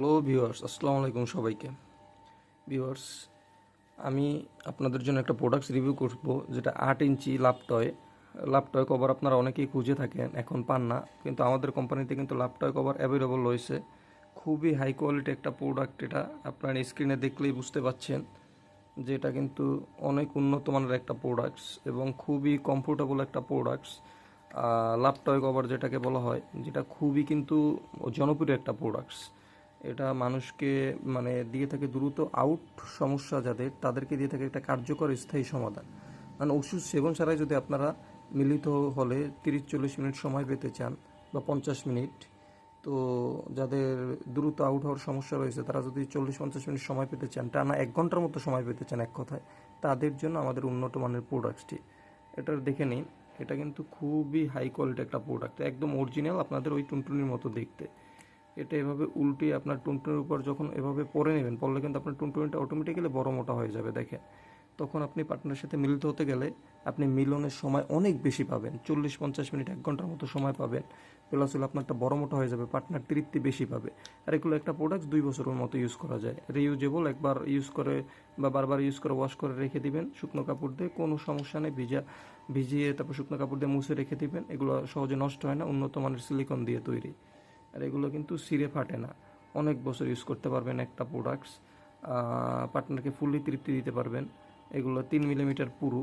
Hello viewers আসসালামু আলাইকুম সবাইকে। ভিউয়ার্স আমি আপনাদের জন্য একটা প্রোডাক্টস রিভিউ করব, যেটা আট ইঞ্চি লাপটয় লাপটয় কভার আপনারা অনেকেই খুঁজে থাকেন, এখন পান না, কিন্তু আমাদের কোম্পানিতে কিন্তু লাপটয় কভার অ্যাভেলেবল রয়েছে। খুবই হাই কোয়ালিটি একটা প্রোডাক্ট এটা, আপনার স্ক্রিনে দেখলেই বুঝতে পাচ্ছেন যে এটা কিন্তু অনেক উন্নত মানের একটা প্রোডাক্টস এবং খুবই কমফোর্টেবল একটা প্রোডাক্টস লাপটয় কভার যেটাকে বলা হয়, যেটা খুবই কিন্তু জনপ্রিয় একটা প্রোডাক্টস এটা মানুষকে মানে দিয়ে থাকে দ্রুত আউট সমস্যা যাদের, তাদেরকে দিয়ে থাকে একটা কার্যকর স্থায়ী সমাধান। মানে ওষুধ সেবন ছাড়াই যদি আপনারা মিলিত হলে তিরিশ চল্লিশ মিনিট সময় পেতে চান বা পঞ্চাশ মিনিট, তো যাদের দ্রুত আউট হওয়ার সমস্যা রয়েছে, তারা যদি চল্লিশ পঞ্চাশ মিনিট সময় পেতে চান, টানা এক ঘণ্টার মতো সময় পেতে চান এক কথায়, তাদের জন্য আমাদের উন্নত মানের প্রোডাক্টটি এটা দেখে নিন, এটা কিন্তু খুবই হাই কোয়ালিটি একটা প্রোডাক্ট একদম অরিজিনাল আপনাদের ওই টুনটুনির মতো দেখতে। এটা এভাবে উল্টে আপনার টুনটুনির উপর যখন এভাবে পরে নেবেন, পরলে কিন্তু আপনার টুনটুনিটা অটোমেটিক্যালি বড় মোটা হয়ে যাবে, দেখেন। তখন আপনি পার্টনারের সাথে মিলিত হতে গেলে আপনি মিলনের সময় অনেক বেশি পাবেন চল্লিশ পঞ্চাশ মিনিট, এক ঘণ্টার মতো সময় পাবেন। প্লাস হলে আপনারটা বড় মোটা হয়ে যাবে পার্টনার তৃপ্তি বেশি পাবে। আর এগুলো একটা প্রোডাক্ট দুই বছরের মতো ইউজ করা যায়। রিইউজেবল একবার ইউজ করে বা বারবার ইউজ করে ওয়াশ করে রেখে দিবেন, শুকনো কাপড় দিয়ে কোনো সমস্যা নেই, ভিজা, ভিজিয়ে তারপর শুকনো কাপড় দিয়ে মুছে রেখে দিবেন। এগুলো সহজে নষ্ট হয় না, উন্নত মানের সিলিকন দিয়ে তৈরি। আর এগুলো কিন্তু সিরে ফাটে না। অনেক বছর ইউজ করতে পারবেন একটা প্রোডাক্টস পার্টনারকে ফুললি তৃপ্তি দিতে পারবেন। এগুলো তিন মিলিমিটার পুরু,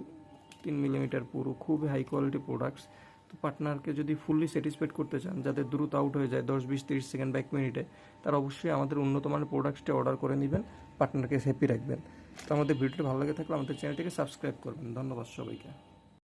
তিন মিলিমিটার পুরু খুবই হাই কোয়ালিটি প্রোডাক্টস তো পার্টনারকে যদি ফুললি স্যাটিসফাইড করতে চান যাদের দ্রুত আউট হয়ে যায় দশ, বিশ, তিরিশ সেকেন্ড বা এক মিনিটে, তারা অবশ্যই আমাদের উন্নত মানের প্রোডাক্টসটা অর্ডার করে নেবেন পার্টনারকে হ্যাপি রাখবেন। তো আমাদের ভিডিওটি ভালো লাগে থাকলে আমাদের চ্যানেলটিকে সাবস্ক্রাইব করবেন। ধন্যবাদ সবাইকে।